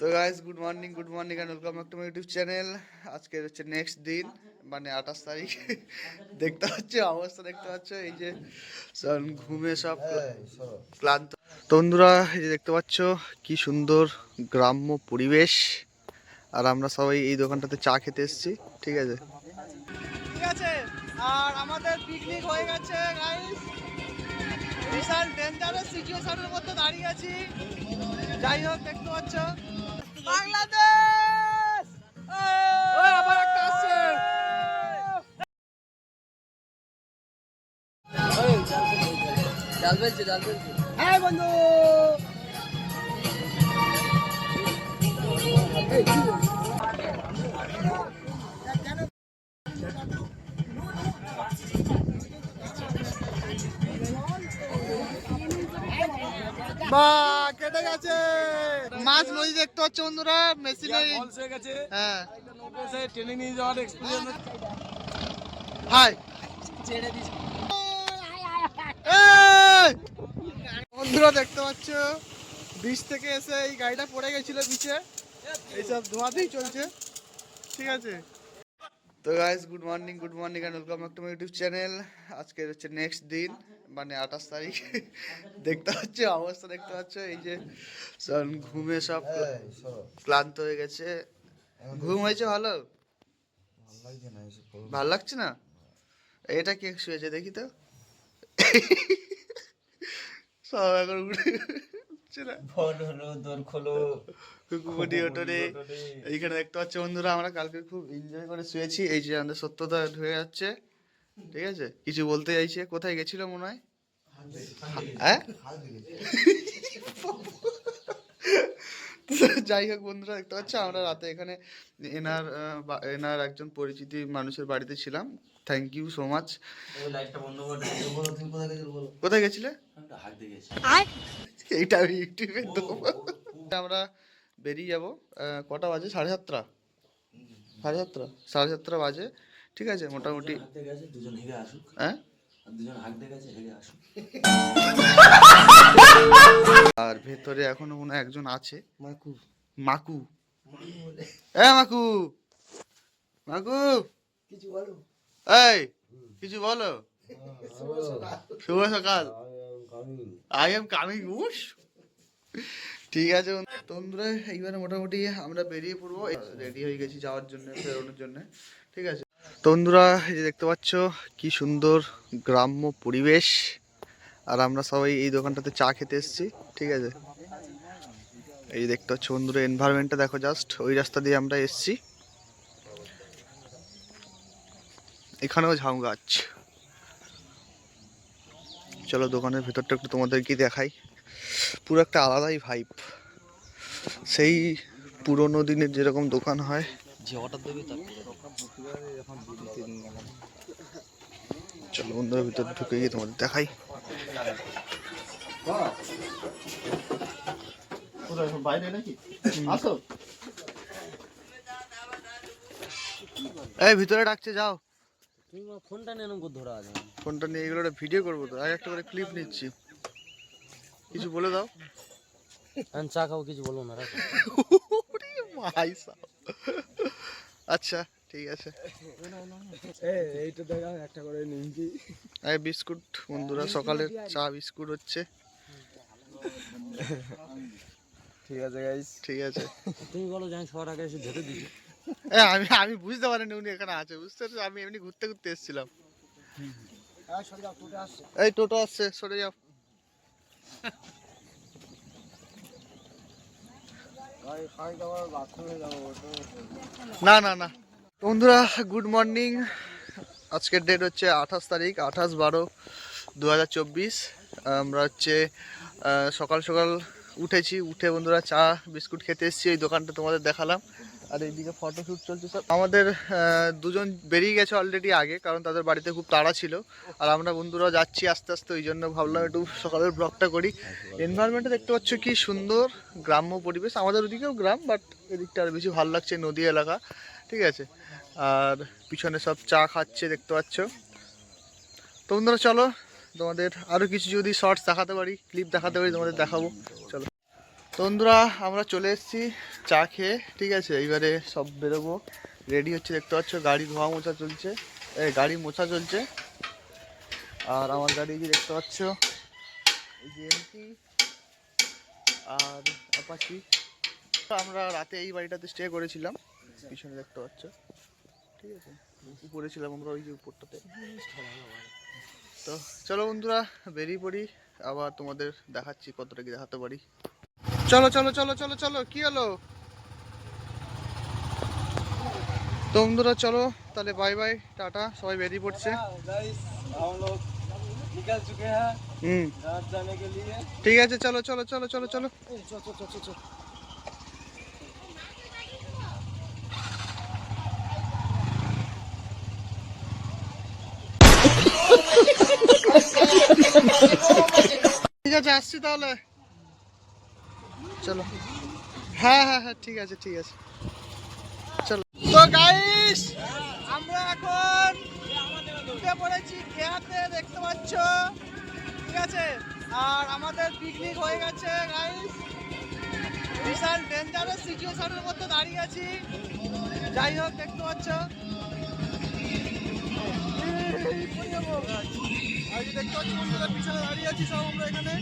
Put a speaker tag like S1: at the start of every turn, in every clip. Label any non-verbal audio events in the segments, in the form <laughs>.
S1: তো guys good morning good morning and welcome back to my YouTube channel আজকে হচ্ছে next দিন মানে আঠাশ তারিখ। দেখতে পাচ্ছ অবস্থা দেখতে পাচ্ছ এই যে ঘুমে সব ক্লান্ত। তো বন্ধুরা এই যে দেখতে পাচ্ছ কি সুন্দর গ্রাম্য পরিবেশ। আর আমরা সবাই এই দোকানটাতে চা খেতে এসেছি ঠিক আছে? ঠিক আছে আর আমাদের পিকনিক হয়ে গেছে গাইস বিশাল ডেঞ্জারাস সিচুয়েশনের মধ্যে দাঁড়িয়ে আছি। যাই হোক দেখতে পাচ্ছ। বাংলাদেশ!
S2: জাল ফেলছে জাল ফেলছে
S1: হ্যাঁ বন্ধু। বা কেটে গেছে। মাছ নদী দেখতে পাচ্ছ বন্ধুরা মেশিনারি
S3: হয়ে গেছে।
S1: হ্যাঁ।
S3: ট্রেনে নিয়ে যাওয়ার এক্সপিরিয়েন্স
S1: হাই।
S2: ছেড়ে দিস।
S1: বন্ধুরা দেখতে পাচ্ছ? বিচ থেকে এসে এই গাড়িটা পড়ে গেছিল বিচে এইসব ধোয়াতেই চলছে। ঠিক আছে? তো guys good morning good morning and welcome back to my YouTube channel আজকে হচ্ছে নেক্সট দিন মানে আঠাশ তারিখ। দেখতে পাচ্ছ অবস্থা দেখতে পাচ্ছ এই যে ঘুমে সব ক্লান্ত হয়ে গেছে। ঘুম হয়েছে ভালো? ভালো লাগছে না? এটা কে শুয়েছে দেখি তো। সব এখন উঠে উঠছে না?
S2: ফোন হলো দোর খোলো।
S1: কুকুমটি ওটরে। এইখানে দেখতে পাচ্ছ বন্ধুরা আমরা কালকে খুব এনজয় করে শুয়েছি। এই যে আমাদের সত্যতা ঢুকে যাচ্ছে। ঠিক আছে? কিছু বলতে চাইছে? কোথায় গেছিল মনে হয়? হ্যাঁ? যাই হোক বন্ধুরা দেখতে পাচ্ছ আমরা রাতে এখানে এনার এনার একজন পরিচিতি মানুষের বাড়িতে ছিলাম। থ্যাংক ইউ সো মাচ
S2: কোথায়
S1: গেছিলে এইটা আমি ইউটিউবে দেবো। আমরা বেরিয়ে যাব কটা বাজে? সাড়ে সাতটা। সাড়ে সাতটা? সাড়ে সাতটা বাজে। ঠিক আছে মোটামুটি হ্যাঁ?
S2: আর দুজন হাত দিয়ে গেছে হেগে আসুক। <laughs>
S1: আর ভেতরে এখনও মনে হয় একজন আছে।
S2: মাকু।
S1: মাকু। এ মাকু! মাকু!
S2: কিছু বলো।
S1: এই কিছু বলো। শুভ সকাল। আই এম কামিং উস ঠিক আছে বন্ধু- বন্ধুরা, এইবারে মোটামুটি আমরা বেরিয়ে পড়ব। রেডি হয়ে গেছি যাওয়ার জন্য, বেরোনোর জন্য। ঠিক আছে। তো বন্ধুরা, এই যে দেখতে পাচ্ছ, কি সুন্দর গ্রাম্য পরিবেশ। আর আমরা সবাই এই দোকানটাতে চা খেতে এসেছি, ঠিক আছে। এই দেখতে পাচ্ছ বন্ধুরা এনভায়রনমেন্টটা দেখো জাস্ট ওই রাস্তা দিয়ে আমরা এসেছি। এখানেও ঝাউ গাছ। চলো দোকানের ভেতরটা একটু তোমাদেরকে দেখাই। পুরো একটা আলাদাই ভাইব সেই পুরোনো দিনের যেরকম দোকান হয়। চলো বন্ধুরা ভিতর ঢুকে গিয়ে তোমাদের দেখাই। বাইরে নাকি? আসো। এই ভিতরে ডাকছে যাও।
S2: ফোনটা নিয়ে এরকম ধরা আছে
S1: ফোনটা নিয়ে এগুলো ভিডিও করব তো। আর একটা করে ক্লিপ নিচ্ছি। কিছু বলে দাও।
S2: আমি চা খাব কিছু বলব না রাখো।
S1: ওরে ভাই আচ্ছা ঠিক আছে।
S3: এইটা দেখা একটা করে নিমকি
S1: বিস্কুট বন্ধুরা সকালের চা বিস্কুট হচ্ছে।
S3: ঠিক আছে গাইস
S1: ঠিক আছে।
S2: তুমি বলো যে আমি সবার আগে এসে ধরে দিচ্ছি
S1: আমি আমি বুঝতে পারিনি উনি এখানে আছে। বুঝতে পারছ? আমি এমনি ঘুরতে ঘুরতে এসেছিলাম। এই টোটো আসছে, সরে যাও। না না না। বন্ধুরা গুড মর্নিং আজকের ডেট হচ্ছে আঠাশ তারিখ, আঠাশ বারো দু আমরা হচ্ছে সকাল সকাল উঠেছি। উঠে বন্ধুরা চা, বিস্কুট খেতে এসেছি। ওই দোকানটা তোমাদের দেখালাম। আর এইদিকে ফটোশ্যুট চলছে সব। আমাদের দুজন বেরিয়ে গেছে অলরেডি আগে, কারণ তাদের বাড়িতে খুব তাড়া ছিল। আর আমরা বন্ধুরা যাচ্ছি আস্তে আস্তে, ওই জন্য ভাবলাম একটু সকালের ব্লগটা করি। এনভায়রনমেন্টটা দেখতে পাচ্ছ কি সুন্দর গ্রাম্য পরিবেশ। আমাদের ওদিকেও গ্রাম বাট এদিকটা আর বেশি ভালো লাগছে নদী এলাকা, ঠিক আছে? আর পিছনে সব চা খাচ্ছে, দেখতে পাচ্ছ। তো বন্ধুরা, চলো তোমাদের আরও কিছু যদি শর্টস দেখাতে পারি ক্লিপ দেখাতে পারি, তোমাদের দেখাবো। চলো। বন্ধুরা, আমরা চলে এসেছি চা খেয়ে, ঠিক আছে? এইবারে সব বেরোবো। রেডি হচ্ছে, দেখতে পাচ্ছ, গাড়ি ধোয়া মোছা চলছে। এ, গাড়ি মোছা চলছে। আর আমার গাড়ি যে দেখতে পাচ্ছ, এই যে এমটি আর অ্যাপাচি। আমরা রাতে এই বাড়িটাতে স্টে করেছিলাম। পিছনে দেখতে পাচ্ছ। ঠিক আছে? উপরে ছিলাম আমরা ওই যে উপরটাতে। তো চলো বন্ধুরা, বেরিয়ে পড়ি। আবার তোমাদের দেখাচ্ছি কতটা কি দেখাতে পারি। চলো চলো চলো চলো চলো কি হলো? তো বন্ধুরা চলো তাহলে বাই বাই টাটা সবাই বেরিয়ে পড়ছে। ঠিক আছে চলো চলো চলো চলো চলো। ঠিক আছে আসছি তাহলে। চলো। হ্যাঁ হ্যাঁ হ্যাঁ ঠিক আছে ঠিক আছে। চলো। তো গাইস আমরা এখন উঠে পড়েছি খেয়াতে, দেখতে পাচ্ছ? ঠিক আছে? আর আমাদের পিকনিক হয়ে গেছে গাইস বিশাল ডেঞ্জারাস সিচুয়েশনের মধ্যে দাঁড়িয়ে আছি। যাই হোক, দেখতে পাচ্ছ। দেখতে পাচ্ছ পিছনে দাঁড়িয়ে আছি সব আমরা এখানে।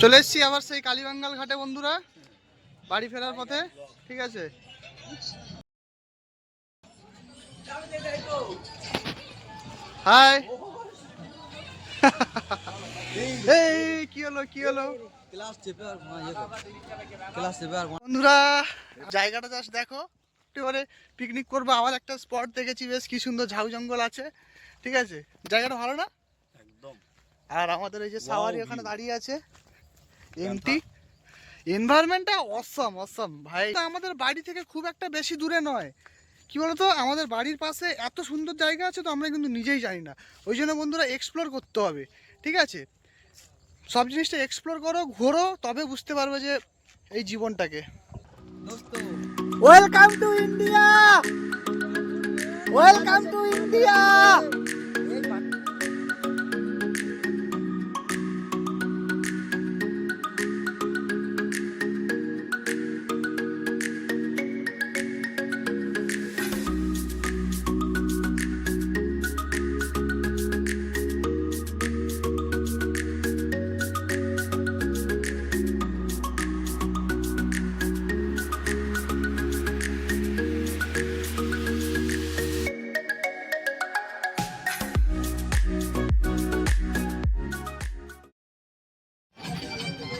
S1: চলে এসছি আবার সেই কালীবাঙ্গাল ঘাটে, বন্ধুরা। বাড়ি ফেরার পথে, ঠিক আছে? হাই। কি হলো বন্ধুরা, জায়গাটা দেখো। পিকনিক করব, আবার একটা স্পট দেখেছি, বেশ কি সুন্দর ঝাউ জঙ্গল আছে, ঠিক আছে? জায়গাটা ভালো না? আর আমাদের এই যে সাওয়ারি ওখানে দাঁড়িয়ে আছে। এমটি এনভায়রনমেন্টটা অসম অসম ভাই তো আমাদের বাড়ি থেকে খুব একটা বেশি দূরে নয়। কি বলতো? আমাদের বাড়ির পাশে এত সুন্দর জায়গা আছে তো আমরা কিন্তু নিজেই জানি না। ওই জন্য বন্ধুরা এক্সপ্লোর করতে হবে ঠিক আছে? সব জিনিসটা এক্সপ্লোর করো ঘোরো তবে বুঝতে পারবে যে এই জীবনটাকে। Welcome to India welcome to India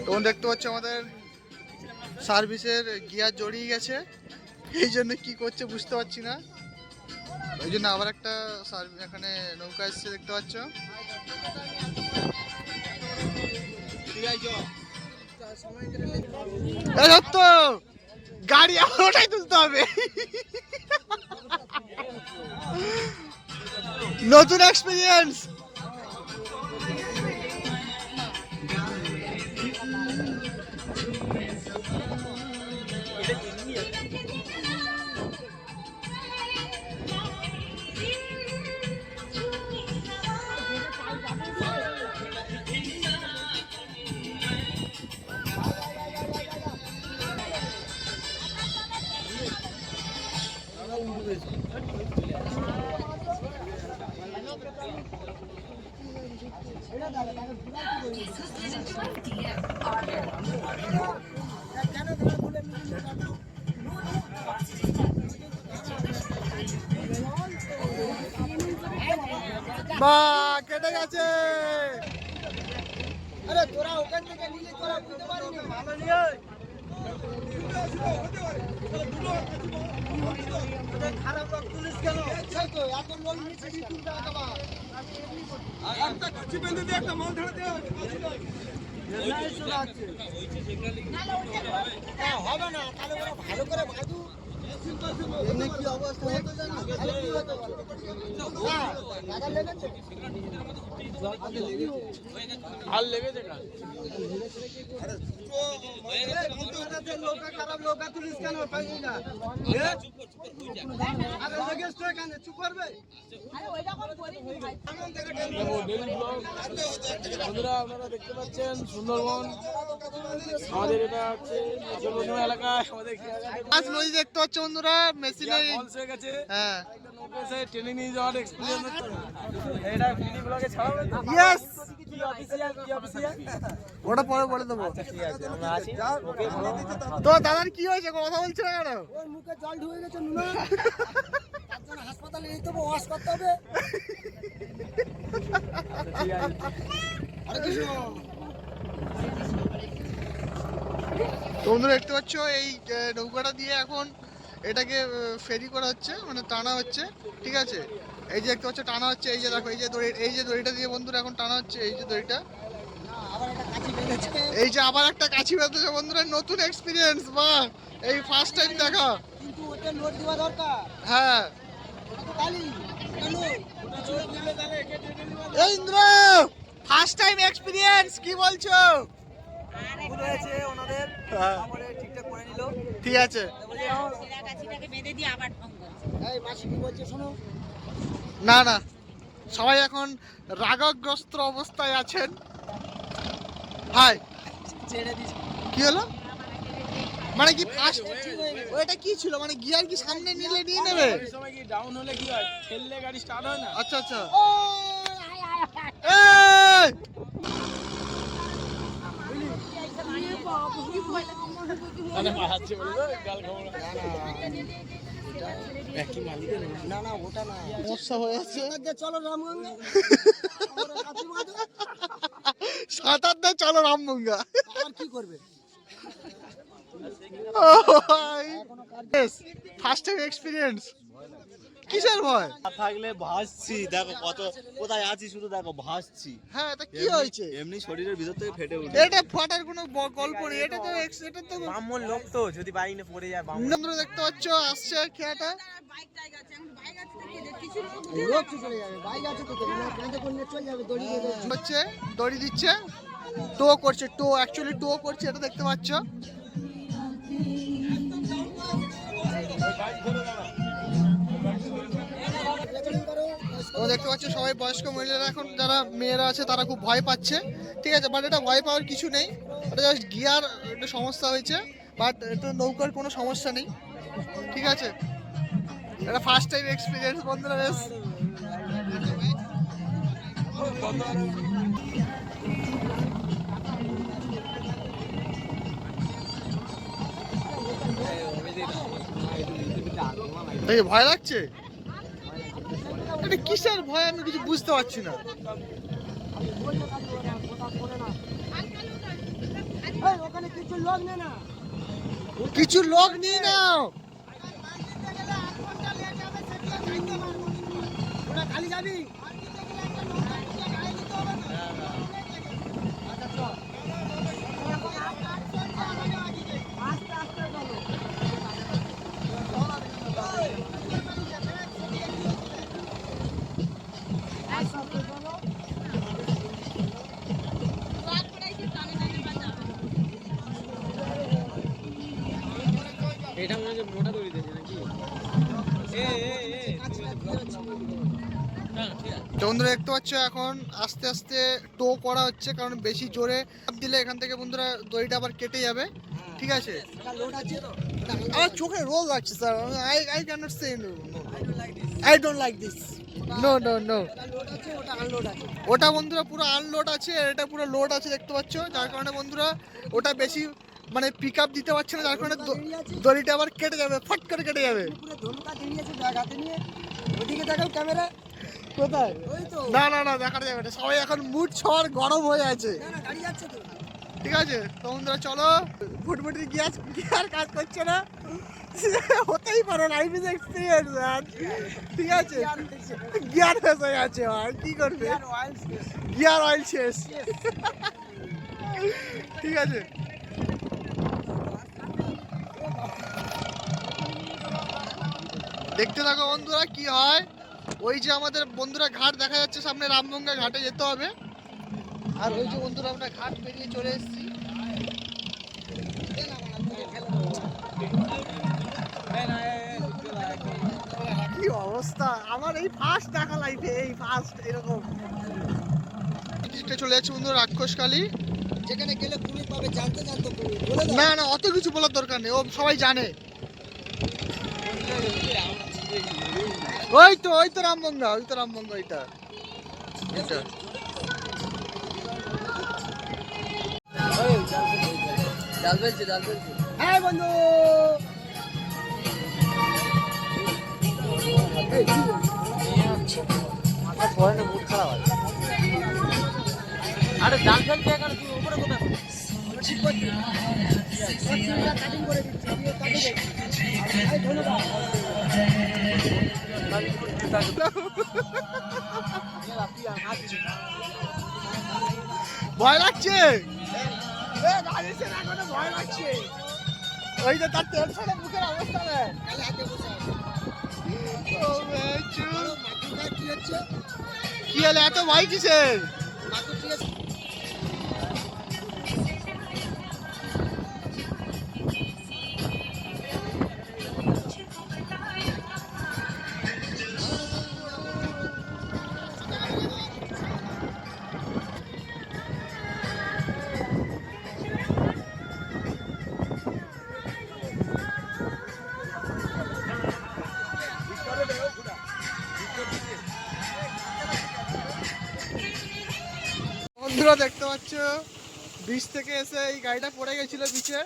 S1: তখন দেখতে পাচ্ছ আমাদের সার্ভিসের গিয়ার জড়িয়ে গেছে। এই জন্য কি করছে বুঝতে পারছি না। ওই জন্য আবার একটা সার্ভিস এখানে নৌকা এসছে দেখতে পাচ্ছ। গাড়ি আবার তুলতে হবে। নতুন এক্সপিরিয়েন্স বা কেটে গেছে। আরে তোরা ওখান থেকে নিলে তোরা বুঝতে পারিনি। ভালো নিয়ে খারাপ তুলিস কেন? সেই তো এত লোক নিচে দিয়ে আবার একটা কাছি বেঁধে দিয়ে একটা মাল ধরে হবে না তাহলে ওরা ভালো করে ভাজু এমনি কি অবস্থা? হতো জানো। তাহলে কি হতো লেগেছে? আর লেগেছে
S3: বন্ধুরা আপনারা দেখতে পাচ্ছেন সুন্দরবন। আমাদের এটা হচ্ছে এলাকায় আমাদের
S1: নদী দেখতে হচ্ছে বন্ধুরা মেশিনে
S3: ফলস হয়ে। কি
S1: হয়েছে কথা বলছে না কেন
S2: ওর মুখে জল ঢুকে গেছে নুনা তার জন্য হাসপাতালে নিতে হবে ওয়াশ করতে হবে আরে কিছু
S1: তো বন্ধুরা, দেখতে পাচ্ছ এই নৌকাটা দিয়ে এখন এটাকে ফেরি করা হচ্ছে মানে টানা হচ্ছে ঠিক আছে? এই যে দেখতে পাচ্ছ টানা হচ্ছে এই যে দেখো এই যে দড়ি এই যে দড়িটা দিয়ে বন্ধুরা এখন টানা হচ্ছে এই যে দড়িটা।
S2: আবার একটা কাঁচি বেঁধেছে
S1: এই যে আবার একটা কাছি বেঁধেছে বন্ধুরা নতুন এক্সপিরিয়েন্স বা এই ফার্স্ট টাইম দেখা।
S2: কিন্তু ওতে লোড দেওয়া দরকার।
S1: হ্যাঁ।
S2: ওটা
S1: এই ইন্দ্র ফার্স্ট টাইম এক্সপিরিয়েন্স কি বলছো?
S2: ভুল হয়েছে ওনাদের
S1: হ্যাঁ,
S2: তারপরে ঠিকঠাক করে নিল
S1: ঠিক আছে। না না। সবাই এখন রাগগ্রস্ত অবস্থায় আছেন। হাই। কি হলো? মানে কি ফার্স্ট ওইটা কি ছিল? মানে গিয়ার কি সামনে নিলে নিয়ে নেবে?
S3: সময় কি ডাউন হলে কি হয়? ঠেললে গাড়ি স্টার্ট হয় না?
S1: আচ্ছা আচ্ছা এই!
S3: মানে মারাচ্ছে বলে তো গাল খাব
S2: না না ওটা না।
S1: সমস্যা হয়ে আছে।
S2: চলো রামগঙ্গা। <laughs>
S1: সাঁতার দিয়ে চলো রামগঙ্গা।
S2: আর কি করবে?
S1: ফার্স্ট টাইম এক্সপিরিয়েন্স কিসের ভয়?
S4: থাকলে ভাসছি দেখো কত কোথায় আছি শুধু দেখো ভাসছি।
S1: হ্যাঁ তা কি হয়েছে?
S4: এমনি শরীরের ভিতর থেকে ফেটে উঠে।
S1: এটা ফাটার কোনো গল্প নেই এটা তো এটা তো
S3: ব্রাহ্মণ লোক তো যদি বাইনে পড়ে যায়
S1: নন্দ্র দেখতে পাচ্ছ আসছে খেয়াটা হচ্ছে দড়ি দিচ্ছে টো করছে টো অ্যাকচুয়ালি টো করছে এটা দেখতে পাচ্ছ। ও দেখতে পাচ্ছ সবাই বয়স্ক মহিলারা এখন, যারা মেয়েরা আছে, তারা খুব ভয় পাচ্ছে। ঠিক আছে বাট এটা ভয় পাওয়ার কিছু নেই। এটা জাস্ট গিয়ার একটা সমস্যা হয়েছে বাট এটা নৌকার কোনো সমস্যা নেই। ঠিক আছে? এটা ফার্স্ট টাইম এক্সপিরিয়েন্স বন্ধুরা, বেশ। ভয় লাগছে? এটা কিসের ভয় আমি কিছু বুঝতে পারছি না।
S2: কিছু লোক নেই না।
S1: কিছু লোক নিয়ে নাও।
S2: ওরা খালি যাবি?
S3: এটা মোটা দড়ি দিয়েছে নাকি?
S1: তো বন্ধুরা দেখতে পাচ্ছ এখন আস্তে আস্তে টো করা হচ্ছে কারণ বেশি জোরে দিলে এখান থেকে বন্ধুরা দড়িটা আবার কেটে যাবে। ঠিক আছে? আমার চোখে রোল লাগছে sir I I can't say I don't like this no no no
S2: ওটা
S1: বন্ধুরা পুরো আনলোড আছে এটা পুরো লোড আছে দেখতে পাচ্ছ? যার কারণে বন্ধুরা ওটা বেশি মানে পিক আপ দিতে পারছে না যার কারণে দড়িটা আবার কেটে যাবে ফট করে কেটে যাবে।
S2: ওদিকে দেখাও ক্যামেরা।
S1: কোথায়?
S2: ওই তো।
S1: না না না দেখা যাবে না। সবাই এখন মুড ছড় গরম হয়ে আছে। ঠিক আছে তো বন্ধুরা চলো। ফুটফুটি গিয়ার গিয়ার কাজ করছে না। হতেই পারে লাইফ ইজ এক্সপিরিয়েন্স ঠিক আছে। গিয়ার শেষ হয়ে আছে আর কি করবে? গিয়ার অয়েল শেষ। ঠিক আছে। দেখতে থাকো বন্ধুরা কি হয়? ওই যে আমাদের বন্ধুরা ঘাট দেখা যাচ্ছে সামনে রামগঙ্গা ঘাটে যেতে হবে। আর ওই যে বন্ধুরা আমরা ঘাট পেরিয়ে চলে এসেছি। কি অবস্থা? আমার এই ফার্স্ট দেখা লাইফে এই ফার্স্ট এরকম। চলে যাচ্ছে বন্ধু রাক্ষসকালী
S2: যেখানে গেলে কুমির পাবে জানতে জানতে
S1: না না অত কিছু বলার দরকার নেই ও সবাই জানে। ওই তো ওই তো রামবঙ্গা ওই তো রামবঙ্গা এটা এটা
S2: হ্যাঁ বন্ধু। কাটিং করে দিচ্ছি দিয়ে কাটে দেবে। এই ধন্যবাদ
S1: করে ভয় লাগছে? ওই যে তার তেল ছাড়া মুখের অবস্থা
S2: কি
S1: হলো এত ভয় কিসের? দেখতে পাচ্ছ বিচ থেকে এসে এই গাড়িটা পড়ে গেছিল বিচে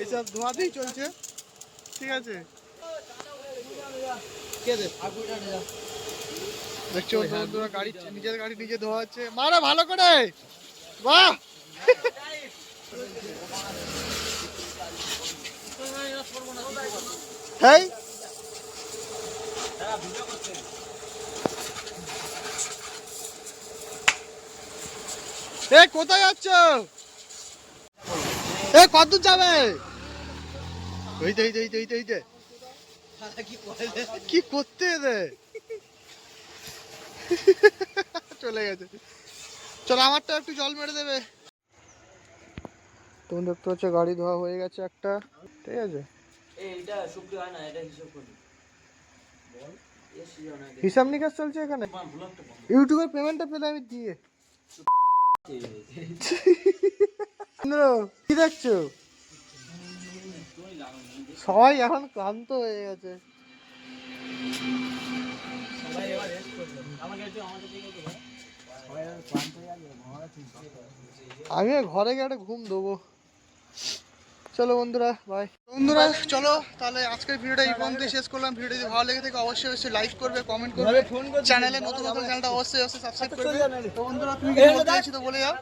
S1: এইসব ধোয়াতেই চলছে। ঠিক আছে? দেখছ বন্ধুরা গাড়ি নিজের গাড়ি নিজে ধোয়া হচ্ছে। মারা ভালো করে! বাহ! হেই! এ কোথায় যাচ্ছ? এ কত যাবে? ওই যে, এই যে, এই যে। কি করতে রে চলে গেছে। চলো আমারটা একটু জল মেরে দেবে। তুমি দেখতে পাচ্ছ গাড়ি ধোয়া হয়ে গেছে একটা। ঠিক আছে। হিসাব নিকাশ চলছে এখানে। ইউটিউবের পেমেন্টটা পেলে আমি দিয়ে। কি দেখছ? সবাই এখন ক্লান্ত হয়ে গেছে। আমি ঘরে গিয়ে একটা ঘুম দেবো। চলো বন্ধুরা বাই বন্ধুরা চলো তাহলে আজকের ভিডিওটা এই পর্যন্ত শেষ করলাম। ভিডিও যদি ভালো লেগে থাকে অবশ্যই অবশ্যই লাইক করবে কমেন্ট করবে। চ্যানেলে নতুন নতুন চ্যানেলটা অবশ্যই অবশ্যই সাবস্ক্রাইব করবে। তো বন্ধুরা তুমি কি বলতে চাইছো তো বলে যাও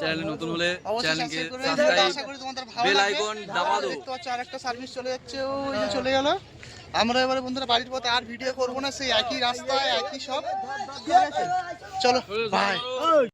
S5: চ্যানেলে নতুন হলে
S1: অবশ্যই
S5: চ্যানেলকে
S1: সাবস্ক্রাইব আশা করি তোমাদের ভালো
S5: বেল আইকন দাবা দাও।
S1: দেখতে পাচ্ছ আরেকটা সার্ভিস চলে যাচ্ছে। ওই যে চলে গেল। আমরা এবারে বন্ধুরা বাড়ির পথে আর ভিডিও করব না সেই একই রাস্তায় একই সব। চলো বাই